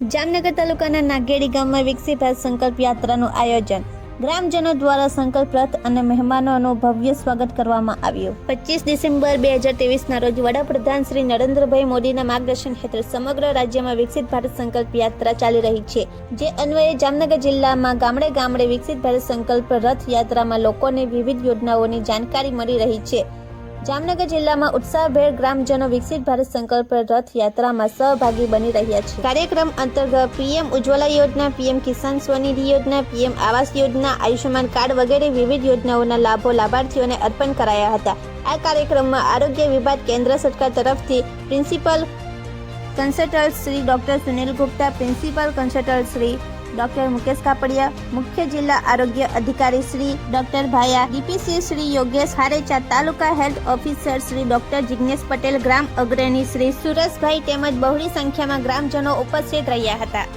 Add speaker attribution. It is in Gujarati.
Speaker 1: જામનગર તાલુકાના નાગેડી ગામમાં વિકસિત સંકલ્પ યાત્રાનું આયોજન. ગ્રામજનો દ્વારા સંકલ્પ રથ અને મહેમાનોનું ભવ્ય સ્વાગત કરવામાં આવ્યું. પચીસ ડિસેમ્બર બે હજાર તેવીસના રોજ વડાપ્રધાન શ્રી નરેન્દ્રભાઈ મોદીના માર્ગદર્શન હેઠળ સમગ્ર રાજ્યમાં વિકસિત ભારત સંકલ્પ યાત્રા ચાલી રહી છે. જે અન્વયે જામનગર જિલ્લામાં ગામડે ગામડે વિકસિત ભારત સંકલ્પ રથ યાત્રામાં લોકોને વિવિધ યોજનાઓની જાણકારી મળી રહી છે. જામનગર જિલ્લામાં ઉત્સાહભેર ગ્રામજનો વિકસિત ભારત સંકલ્પ રથ યાત્રામાં સહભાગી બની રહ્યા છે. કાર્યક્રમ અંતર્ગત પીએમ ઉજ્જવલા યોજના, પીએમ કિસાન સ્વનિધિ યોજના, પીએમ આવાસ યોજના, આયુષ્યમાન કાર્ડ વગેરે વિવિધ યોજનાઓના લાભો લાભાર્થીઓને અર્પણ કરાયા હતા. આ કાર્યક્રમમાં આરોગ્ય વિભાગ કેન્દ્ર સરકાર તરફથી principal consultant Shri doctor Sunil Gupta, principal consultant Shri doctor Mukesh Kapadia, મુખ્ય જિલ્લા આરોગ્ય અધિકારી Shri doctor Bhaya, DPC Shri Yogesh Harecha, taluka health officer Shri doctor Jignesh Patel, ગ્રામ અગ્રણી શ્રી સુરેશભાઈ તેમજ બહોળી સંખ્યામાં ગ્રામજનો ઉપસ્થિત રહ્યા હતા.